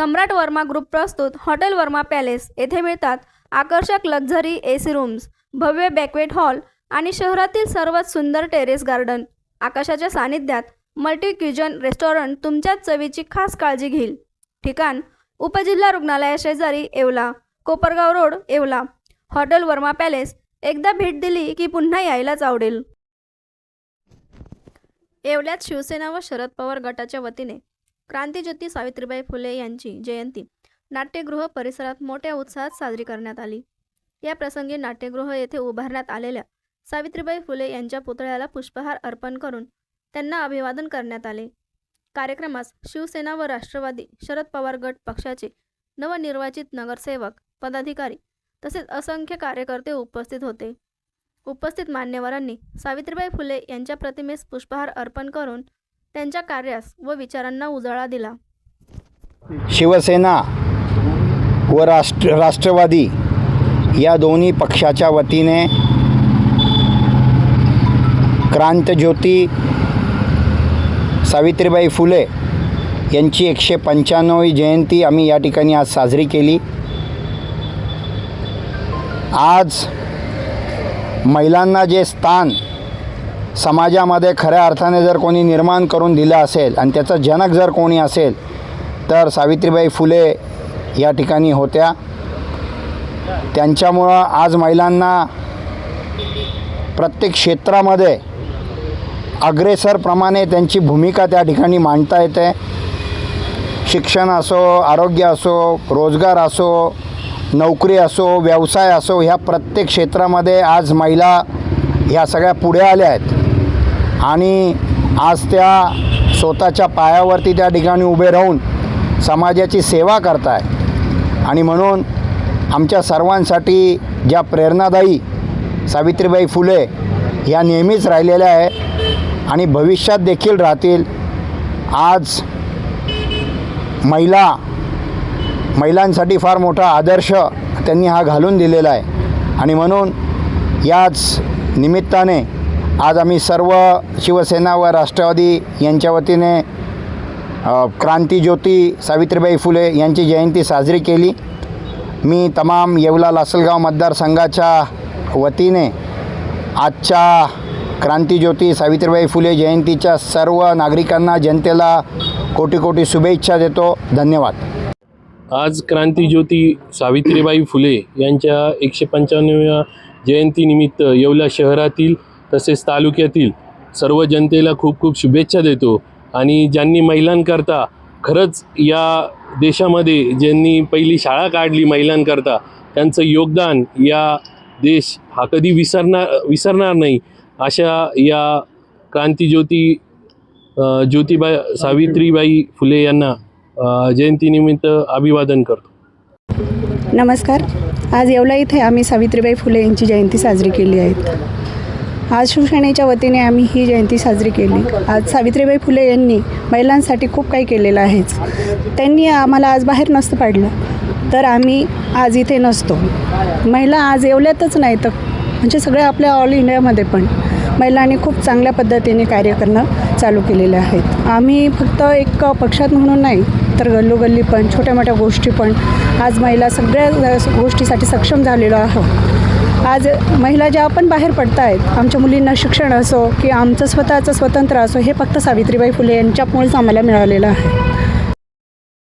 सम्राट Verma group प्रस्तुत hotel Verma palace येथे मिळतात आकर्षक लक्झरी ए सी रूम्स भव्य बॅकवेट हॉल आणि शहरातील सर्वात सुंदर टेरेस गार्डन. आकाशाच्या सानिध्यात मल्टी क्युजन रेस्टॉरंट तुमच्याच चवीची खास काळजी घेईल. ठिकाण उपजिल्हा रुग्णालया शेजारी Yeola Kopargaon road Yeola. Hotel Verma palace एकदा भेट दिली की पुन्हा यायलाच आवडेल. येवल्यात शिवसेना व शरद पवार गटाच्या वतीने क्रांतीज्योती सावित्रीबाई फुले यांची जयंती. नाट्यगृह परिसरात मोठ्या उत्साहात साजरी करण्यात आली. या प्रसंगी नाट्यगृह येथे उभारण्यात आलेल्या सावित्रीबाई फुले यांच्या पुतळ्याला पुष्पहार अर्पण करून त्यांना अभिवादन करण्यात आले. कार्यक्रमास शिवसेना व राष्ट्रवादी शरद पवार गट पक्षाचे नवनिर्वाचित नगरसेवक पदाधिकारी तसेच असंख्य कार्यकर्ते उपस्थित होते. उपस्थित मान्यवरांनी सावित्रीबाई फुले यांच्या प्रतिमेस पुष्पहार अर्पण करून त्यांच्या कार्यास व विचारांना उजाळा दिला. शिवसेना व राष्ट्र राष्ट्रवादी या दोन्ही पक्षाच्या वतीने क्रांतज्योती सावित्रीबाई फुले यांची एकशे पंच्याण्णवी जयंती आम्ही या ठिकाणी आज साजरी केली. आज महिलांना जे स्थान समाजामध्ये खऱ्या अर्थाने जर कोणी निर्माण करून दिलं असेल आणि त्याचा जनक जर कोणी असेल तर सावित्रीबाई फुले या ठिकाणी होत्या. त्यांच्यामुळं आज महिलांना प्रत्येक क्षेत्रामध्ये अग्रेसरप्रमाणे त्यांची भूमिका त्या ठिकाणी मांडता येते. शिक्षण असो आरोग्य असो रोजगार असो नोकरी असो व्यवसाय असो ह्या प्रत्येक क्षेत्रामध्ये आज महिला ह्या सगळ्या पुढे आल्या आहेत. आणि आज त्या स्वतःच्या पायावरती त्या ठिकाणी उभे राहून समाजाची सेवा करताय. आणि म्हणून आमच्या सर्वांसाठी ज्या प्रेरणादायी सावित्रीबाई फुले ह्या नेहमीच राहिलेल्या आहे आणि भविष्यात देखील राहतील. आज महिला महिलांसाठी फार मोठा आदर्श त्यांनी हा घालून दिलेला आहे. आणि म्हणून याच निमित्ताने आज आम्ही सर्व शिवसेना व राष्ट्रवादी यांच्या वतीने क्रांतीज्योती सावित्रीबाई फुले यांची जयंती साजरी केली. मी तमाम येवला लासलगाव मतदारसंघाच्या वतीने आजच्या क्रांतीज्योती सावित्रीबाई फुले जयंतीच्या सर्व नागरिकांना जनतेला कोटी कोटी शुभेच्छा देतो. धन्यवाद. आज क्रांतीज्योती सावित्रीबाई फुले यांच्या एकशे पंच्याण्णव्या जयंतीनिमित्त येवला शहरातील तसेच तालुक्यातील सर्व जनतेला खूप खूप शुभेच्छा देतो. आणि ज्यांनी महिलांकरता खरंच या देशामध्ये ज्यांनी पहिली शाळा काढली महिलांकरता त्यांचं योगदान या देश हा कधी विसरणार विसरणार नाही अशा या क्रांतीज्योती ज्योतिबा सावित्रीबाई फुले यांना जयंतीनिमित्त अभिवादन करतो. नमस्कार. आज येवला इथे आम्ही सावित्रीबाई फुले यांची जयंती साजरी केली आहे. आज शिवसेनेच्या वतीने आम्ही ही जयंती साजरी केली. आज सावित्रीबाई फुले यांनी महिलांसाठी खूप काही केलेलं आहेच. त्यांनी आम्हाला आज बाहेर नसतं पाडलं. तर आम्ही आज इथे नसतो. महिला आज येवल्यातच नाही तर म्हणजे सगळ्या आपल्या ऑल इंडियामध्ये पण महिलांनी खूप चांगल्या पद्धतीने कार्य करणं चालू केलेले आहेत आम्ही फक्त एक पक्षात म्हणून नाही तर गल्लोगल्ली पण छोट्या मोठ्या गोष्टी पण आज महिला सगळ्या गोष्टीसाठी सक्षम झालेलो आहोत. आज महिला ज्या पण बाहेर पडत आहेत आमच्या मुलींना शिक्षण असो की आमचं स्वतःचं स्वतंत्र असो हे फक्त सावित्रीबाई फुले यांच्यामुळेच आम्हाला मिळालेलं आहे.